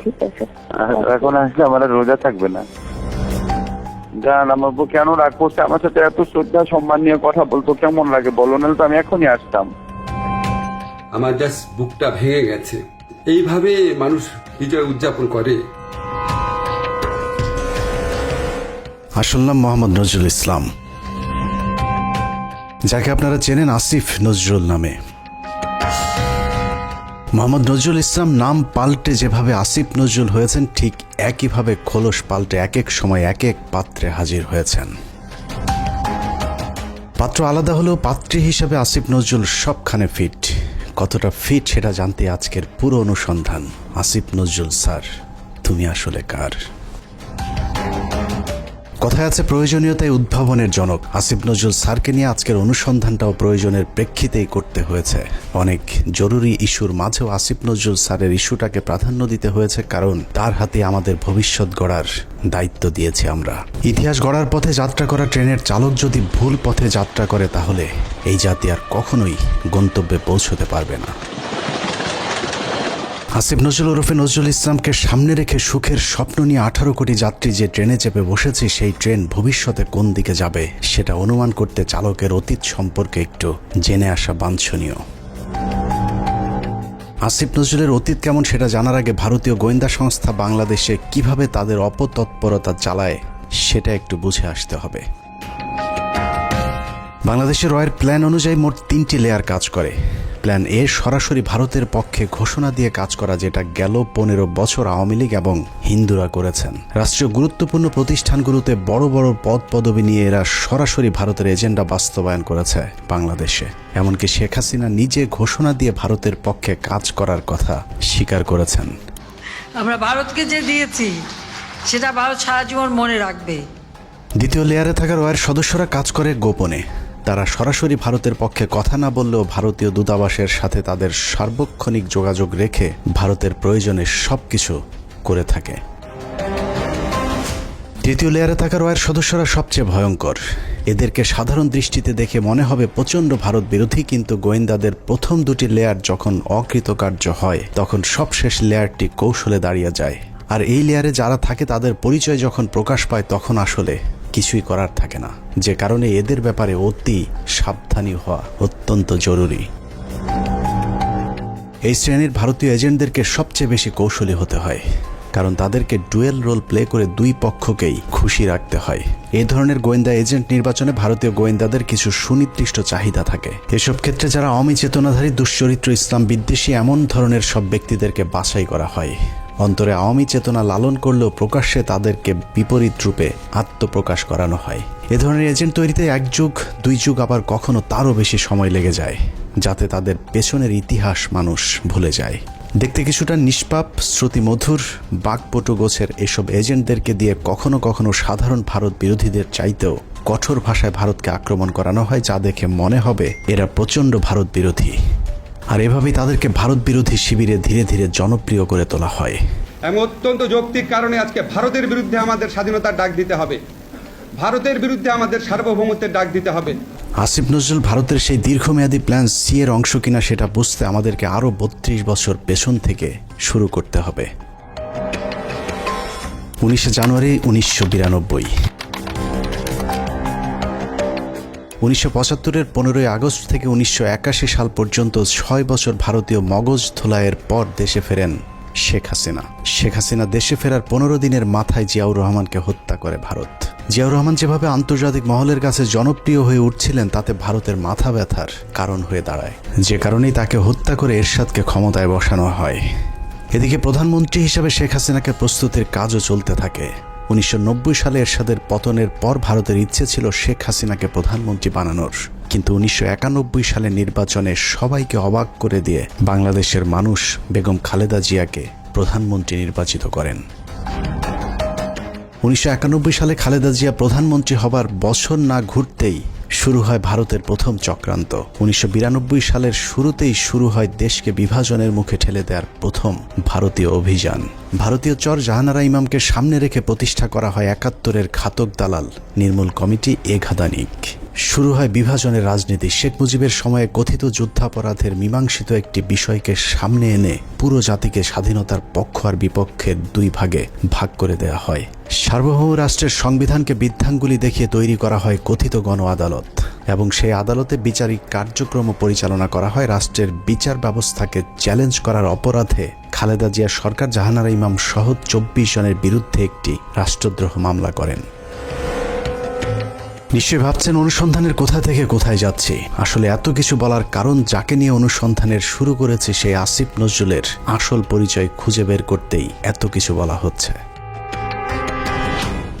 ঠিক আছে। এখন আসলে আমার রোজা থাকবে না। জান আমার বউ কেন রাগ করছে? আমার সাথে এত শ্রদ্ধা সম্মান নিয়ে কথা বলতো কেমন লাগে বলো? না তো আমি এখনই আসতাম। আমার জাস্ট বুকটা ভেঙে গেছে। এইভাবে মানুষ বিজয় উদযাপন করে। আসল নাম মোহাম্মদ নজরুল ইসলাম। যাকে আপনারা চেনেন আসিফ নজরুল নামে। মোহাম্মদ নজরুল ইসলাম নাম পাল্টে যেভাবে আসিফ নজরুল হয়েছেন, ঠিক একইভাবে খোলস পাল্টে এক এক সময় এক এক পাত্রে হাজির হয়েছেন। পাত্র আলাদা হলেও পাত্রী হিসাবে আসিফ নজরুল সবখানে ফিট। কতটা ফিট সেটা জানতে আজকের পুরো অনুসন্ধান। আসিফ নজরুল স্যার, তুমি আসলে কার? কথায় আছে প্রয়োজনীয়তায় উদ্ভাবনের জনক। আসিফ নজরুল স্যারকে নিয়ে আজকের অনুসন্ধানটাও প্রয়োজনের প্রেক্ষিতেই করতে হয়েছে। অনেক জরুরি ইস্যুর মাঝেও আসিফ নজরুল স্যারের ইস্যুটাকে প্রাধান্য দিতে হয়েছে কারণ তার হাতে আমাদের ভবিষ্যৎ গড়ার দায়িত্ব দিয়েছি আমরা। ইতিহাস গড়ার পথে যাত্রা করা ট্রেনের চালক যদি ভুল পথে যাত্রা করে তাহলে এই জাতি আর কখনোই গন্তব্যে পৌঁছতে পারবে না। আসিফ নজরুল ওরফে নজরুল ইসলামকে সামনে রেখে সুখের স্বপ্ন নিয়ে আঠারো কোটি যাত্রী যে ট্রেনে চেপে বসেছে, সেই ট্রেন ভবিষ্যতে কোন দিকে যাবে সেটা অনুমান করতে চালকের অতীত সম্পর্কে একটু জেনে আসা বাঞ্ছনীয়। আসিফ নজরুলের অতীত কেমন সেটা জানার আগে ভারতীয় গোয়েন্দা সংস্থা বাংলাদেশে কীভাবে তাদের অপতৎপরতা চালায় সেটা একটু বুঝে আসতে হবে। বাংলাদেশের রয়ের প্ল্যান অনুযায়ী মোট তিনটি লেয়ার কাজ করে। প্ল্যান এ সরাসরি ভারতের পক্ষে ঘোষণা দিয়ে কাজ করা যেটা গেল পনেরো বছর আওয়ামী লীগ এবং হিন্দুরা করেছেন। রাষ্ট্রীয় গুরুত্বপূর্ণ প্রতিষ্ঠানগুলোতে বড় বড় পদ পদবি নিয়ে এরা সরাসরি ভারতের এজেন্ডা বাস্তবায়ন করেছে বাংলাদেশে। এমনকি শেখ হাসিনা নিজে ঘোষণা দিয়ে ভারতের পক্ষে কাজ করার কথা স্বীকার করেছেন। আমরা ভারতকে যে দিয়েছি সেটা ভারত সারা জীবন মনে রাখবে। দ্বিতীয় লেয়ারে থাকার রয়ের সদস্যরা কাজ করে গোপনে। তারা সরাসরি ভারতের পক্ষে কথা না বললেও ভারতীয় দূতাবাসের সাথে তাদের সার্বক্ষণিক যোগাযোগ রেখে ভারতের প্রয়োজনে সব কিছু করে থাকে। তৃতীয় লেয়ারে থাকা রয়ের সদস্যরা সবচেয়ে ভয়ঙ্কর। এদেরকে সাধারণ দৃষ্টিতে দেখে মনে হবে প্রচণ্ড ভারত বিরোধী, কিন্তু গোয়েন্দাদের প্রথম দুটি লেয়ার যখন অকৃতকার্য হয়, তখন সবশেষ লেয়ারটি কৌশলে দাঁড়িয়ে যায়। আর এই লেয়ারে যারা থাকে, তাদের পরিচয় যখন প্রকাশ পায়, তখন আসলে কিছুই করার থাকে না। যে কারণে এদের ব্যাপারে অতি সাবধানী হওয়া অত্যন্ত জরুরি। এই শ্রেণির ভারতীয় এজেন্টদেরকে সবচেয়ে বেশি কৌশলী হতে হয়, কারণ তাদেরকে ডুয়েল রোল প্লে করে দুই পক্ষকেই খুশি রাখতে হয়। এই ধরনের গোয়েন্দা এজেন্ট নির্বাচনে ভারতীয় গোয়েন্দাদের কিছু সুনির্দিষ্ট চাহিদা থাকে। এসব ক্ষেত্রে যারা অমি চেতনাধারী দুশ্চরিত্র ইসলাম বিদ্বেষী এমন ধরনের সব ব্যক্তিদেরকে বাছাই করা হয়। অন্তরে আওয়ামী চেতনা লালন করলেও প্রকাশ্যে তাদেরকে বিপরীত রূপে আত্মপ্রকাশ করানো হয়। এ ধরনের এজেন্ট তৈরিতে এক যুগ, দুই যুগ আবার কখনো তারও বেশি সময় লেগে যায়, যাতে তাদের পেছনের ইতিহাস মানুষ ভুলে যায়। দেখতে কিছুটা নিষ্পাপ, শ্রুতিমধুর, বাকপটু গোছের এসব এজেন্টদেরকে দিয়ে কখনো কখনো সাধারণ ভারত বিরোধীদের চাইতেও কঠোর ভাষায় ভারতকে আক্রমণ করানো হয়, যা দেখে মনে হবে এরা প্রচণ্ড ভারত বিরোধী। আর এভাবেই তাদেরকে ভারত বিরোধী শিবিরে ধীরে ধীরে জনপ্রিয় করে তোলা হয়। এবং অত্যন্ত যৌক্তিক কারণে আজকে ভারতের বিরুদ্ধে আমাদের স্বাধীনতার ডাক দিতে হবে। ভারতের বিরুদ্ধে আমাদের সার্বভৌমত্বের ডাক দিতে হবে। আসিফ নজরুল ভারতের সেই দীর্ঘমেয়াদী প্ল্যান সি এর অংশ কিনা সেটা বুঝতে আমাদেরকে আরও বত্রিশ বছর পেছন থেকে শুরু করতে হবে। উনিশে জানুয়ারি উনিশশো বিরানব্বই। উনিশশো পঁচাত্তরের পনেরোই আগস্ট থেকে উনিশশো একাশি সাল পর্যন্ত ছয় বছর ভারতীয় মগজ ধোলাইয়ের পর দেশে ফেরেন শেখ হাসিনা। শেখ হাসিনা দেশে ফেরার পনেরো দিনের মাথায় জিয়াউর রহমানকে হত্যা করে ভারত। জিয়াউর রহমান যেভাবে আন্তর্জাতিক মহলের কাছে জনপ্রিয় হয়ে উঠছিলেন, তাতে ভারতের মাথা ব্যথার কারণ হয়ে দাঁড়ায়। যে কারণেই তাকে হত্যা করে এরশাদকে ক্ষমতায় বসানো হয়। এদিকে প্রধানমন্ত্রী হিসেবে শেখ হাসিনাকে প্রস্তুতির কাজও চলতে থাকে। উনিশশো নব্বই সালে এরশাদের পতনের পর ভারতের ইচ্ছে ছিল শেখ হাসিনাকে প্রধানমন্ত্রী বানানোর। কিন্তু উনিশশো একানব্বই সালে নির্বাচনে সবাইকে অবাক করে দিয়ে বাংলাদেশের মানুষ বেগম খালেদা জিয়াকে প্রধানমন্ত্রী নির্বাচিত করেন। উনিশশো একানব্বই সালে খালেদা জিয়া প্রধানমন্ত্রী হবার বছর না ঘুরতেই শুরু হয় ভারতের প্রথম চক্রান্ত। উনিশশো বিরানব্বই সালের শুরুতেই শুরু হয় দেশকে বিভাজনের মুখে ঠেলে দেওয়ার প্রথম ভারতীয় অভিযান। ভারতীয় চর জাহানারা ইমামকে সামনে রেখে প্রতিষ্ঠা করা হয় একাত্তরের ঘাতক দালাল, নির্মূল কমিটি এঘাদানিক শুরু হয় বিভাজনের রাজনীতি। শেখ মুজিবের সময়ে কথিত যুদ্ধাপরাধের মীমাংসিত একটি বিষয়কে সামনে এনে পুরো জাতিকে স্বাধীনতার পক্ষ আর বিপক্ষের দুই ভাগে ভাগ করে দেয়া হয়। সার্বভৌম রাষ্ট্রের সংবিধানকে বৃদ্ধাঙ্গুলি দেখিয়ে তৈরি করা হয় কথিত গণ আদালত এবং সেই আদালতে বিচারিক কার্যক্রম পরিচালনা করা হয় রাষ্ট্রের বিচার ব্যবস্থাকে চ্যালেঞ্জ করার অপরাধে খালেদা জিয়া সরকার জাহানারা ইমাম সহ চব্বিশ জনের বিরুদ্ধে একটি রাষ্ট্রদ্রোহ মামলা করেন। নিশ্চয়ই ভাবছেন অনুসন্ধানের কোথা থেকে কোথায় যাচ্ছি। আসলে এত কিছু বলার কারণ যাকে নিয়ে অনুসন্ধানের শুরু করেছে সেই আসিফ নজরুলের আসল পরিচয় খুঁজে বের করতেই এত কিছু বলা হচ্ছে।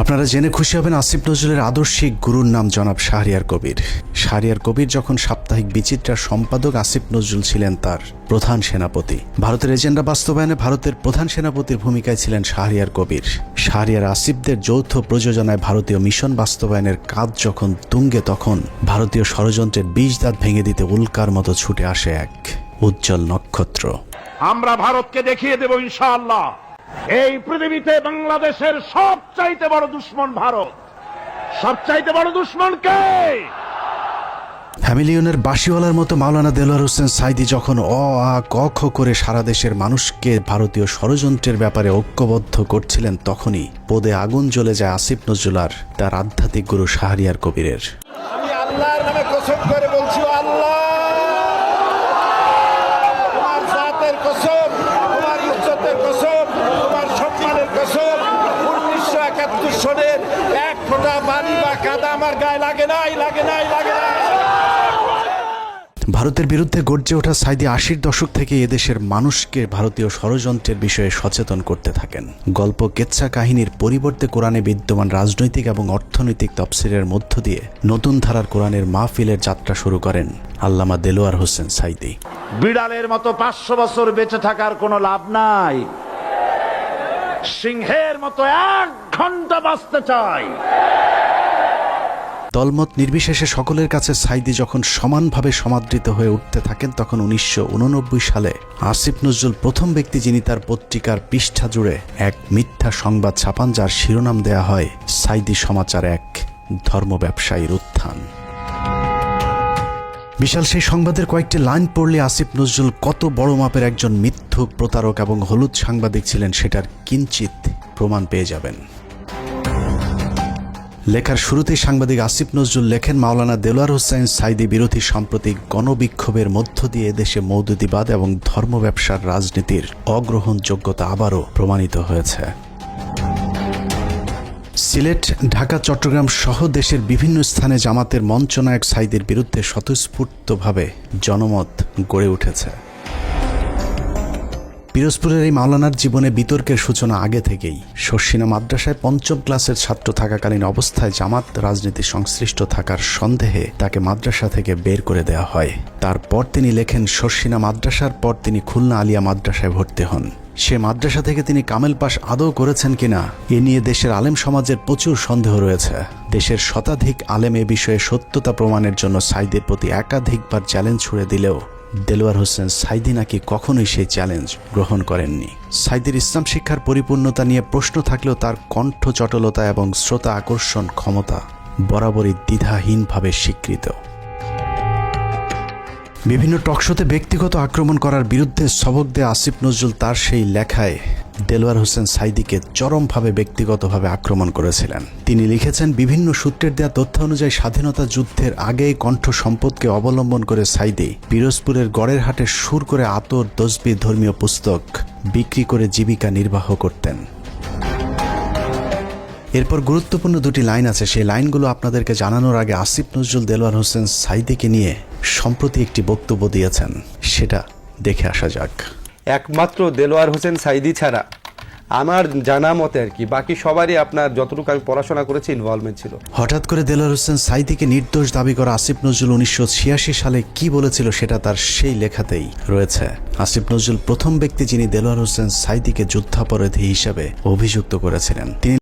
আপনারা জেনে খুশি হবেন আসিফ নজরুলের আদর্শিক গুরুর নাম জনাব শাহরিয়ার কবির। শাহরিয়ার কবির যখন সাপ্তাহিক বিচিত্রার সম্পাদক আসিফ নজরুল ছিলেন তার প্রধান সেনাপতি। ভারতের এজেন্ডা বাস্তবায়নে ভারতের প্রধান সেনাপতির ভূমিকায় ছিলেন শাহরিয়ার কবির। শাহরিয়ার আসিফদের যৌথ প্রযোজনায় ভারতীয় মিশন বাস্তবায়নের কাজ যখন তুঙ্গে তখন ভারতীয় ষড়যন্ত্রের বীজ দাঁত ভেঙে দিতে উল্কার মতো ছুটে আসে এক উজ্জ্বল নক্ষত্র। আমরা ভারতকে দেখিয়ে দেব ইনশাআল্লাহ। এই পৃথিবীতে বাংলাদেশের সবচাইতে বড় দুশ্মন ভারত। সবচাইতে বড় দুশ্মন কে? হ্যামিলিয়নের বাসিওয়ালার মতো মাওলানা দেলোয়ার হোসেন সাইদি যখন অ আ ক খ করে সারা দেশের মানুষকে ভারতীয় ষড়যন্ত্রের ব্যাপারে ঐক্যবদ্ধ করছিলেন তখনই পদে আগুন জ্বলে যায় আসিফ নজরুলার তার আধ্যাত্মিক গুরু শাহরিয়ার কবিরের। আমি আল্লাহর নামে কসম করে বলছি আল্লাহ তোমার জাতের কসম তোমার ইজ্জতের কসম তোমার সম্মানের কসম উনিশশো একাত্তর সনের এক ফোঁটা পানি বা কাদা আমার গায়ে লাগে নাই লাগে নাই লাগে নাই। ভারতের বিরুদ্ধে গর্জে ওঠা সাইদি আশির দশক থেকে এদেশের মানুষকে ভারতীয় ষড়যন্ত্রের বিষয়ে সচেতন করতে থাকেন। গল্প কেচ্ছা কাহিনীর পরিবর্তে কোরআনে বিদ্যমান রাজনৈতিক এবং অর্থনৈতিক তফসিলের মধ্য দিয়ে নতুন ধারার কোরআনের মাহফিলের যাত্রা শুরু করেন আল্লামা দেলোয়ার হোসেন সাইদি। বিড়ালের মতো পাঁচশো বছর বেঁচে থাকার কোনো লাভ নাই। সিংহের মতো এক ঘণ্টা বাঁচতে চাই। দলমত নির্বিশেষে সকলের কাছে সাইদি যখন সমানভাবে সমাদৃত হয়ে উঠতে থাকেন, তখন উনিশশো উননব্বই সালে আসিফ নজরুল প্রথম ব্যক্তি যিনি তার পত্রিকার পৃষ্ঠা জুড়ে এক মিথ্যা সংবাদ ছাপান, যার শিরোনাম দেয়া হয়, সাইদি সমাচার এক ধর্ম ব্যবসায়ীর উত্থান। বিশাল সেই সংবাদের কয়েকটি লাইন পড়লে আসিফ নজরুল কত বড় মাপের একজন মিথ্যুক প্রতারক এবং হলুদ সাংবাদিক ছিলেন সেটার কিঞ্চিত প্রমাণ পেয়ে যাবেন। লেখার শুরুতেই সাংবাদিক আসিফ নজরুল লেখেন, মাওলানা দেলোয়ার হোসেন সাইদি বিরোধী সাম্প্রতিক গণবিক্ষোভের মধ্য দিয়ে দেশে মৌদুদিবাদ এবং ধর্ম ব্যবসার রাজনীতির অগ্রহণযোগ্যতা আবারও প্রমাণিত হয়েছে। সিলেট, ঢাকা, চট্টগ্রাম সহ দেশের বিভিন্ন স্থানে জামাতের মঞ্চনায়ক সাইদের বিরুদ্ধে স্বতঃস্ফূর্তভাবে জনমত গড়ে উঠেছে। পিরোজপুরের এই মাওলানার জীবনে বিতর্কের সূচনা আগে থেকেই। শর্ষিনা মাদ্রাসায় পঞ্চম ক্লাসের ছাত্র থাকাকালীন অবস্থায় জামাত রাজনীতি সংশ্লিষ্ট থাকার সন্দেহে তাকে মাদ্রাসা থেকে বের করে দেওয়া হয়। তারপর তিনি লেখেন শর্ষিনা মাদ্রাসার পর তিনি খুলনা আলিয়া মাদ্রাসায় ভর্তি হন। সে মাদ্রাসা থেকে তিনি কামেল পাশ আদৌ করেছেন কিনা, এ নিয়ে দেশের আলেম সমাজের প্রচুর সন্দেহ রয়েছে। দেশের শতাধিক আলেম এ বিষয়ে সত্যতা প্রমাণের জন্য সাইদের প্রতি একাধিকবার চ্যালেঞ্জ ছুড়ে দিলেও দেলোয়ার হোসেন সাইদি নাকি কখনোই সেই চ্যালেঞ্জ গ্রহণ করেননি। সাইদির ইসলাম শিক্ষার পরিপূর্ণতা নিয়ে প্রশ্ন থাকলেও তার কণ্ঠ চটলতা এবং শ্রোতা আকর্ষণ ক্ষমতা বরাবরই দ্বিধাহীনভাবে স্বীকৃত। বিভিন্ন টকশোতে ব্যক্তিগত আক্রমণ করার বিরুদ্ধে সবক দেয়া আসিফ নজরুল তার সেই লেখায়, দেলোয়ার হোসেন সাইদিকে চরমভাবে ব্যক্তিগতভাবে আক্রমণ করেছিলেন। তিনি লিখেছেন, বিভিন্ন সূত্রের দেয়া তথ্য অনুযায়ী স্বাধীনতা যুদ্ধের আগেই কণ্ঠ সম্পদকে অবলম্বন করে সাইদি পিরোজপুরের গড়ের হাটে সুর করে আতর দসবি ধর্মীয় পুস্তক বিক্রি করে জীবিকা নির্বাহ করতেন। এরপর গুরুত্বপূর্ণ দুটি লাইন আছে। সেই লাইনগুলো আপনাদেরকে জানানোর আগে আসিফ নজরুল, দেলোয়ার হোসেন সাইদিকে নিয়ে সম্প্রতি একটি বক্তব্য দিয়েছেন। সেটা দেখে আসা যাক। একমাত্র দেলোয়ার হোসেন সাইদি ছাড়া আমার জানা মতে আর কি বাকি সবারই আপনার যতটুকু আমি পড়াশোনা করেছি ইনভলভমেন্ট ছিল। হঠাৎ করে দেলোয়ার হোসেন সাইদিকে নির্দোষ দাবি করা আসিফ নজরুল উনিশশো ছিয়াশি সালে কি বলেছিল সেটা তার সেই লেখাতেই রয়েছে। আসিফ নজরুল প্রথম ব্যক্তি যিনি দেলোয়ার হোসেন সাইদিকে যুদ্ধাপরাধী হিসাবে অভিযুক্ত করেছিলেন। তিনি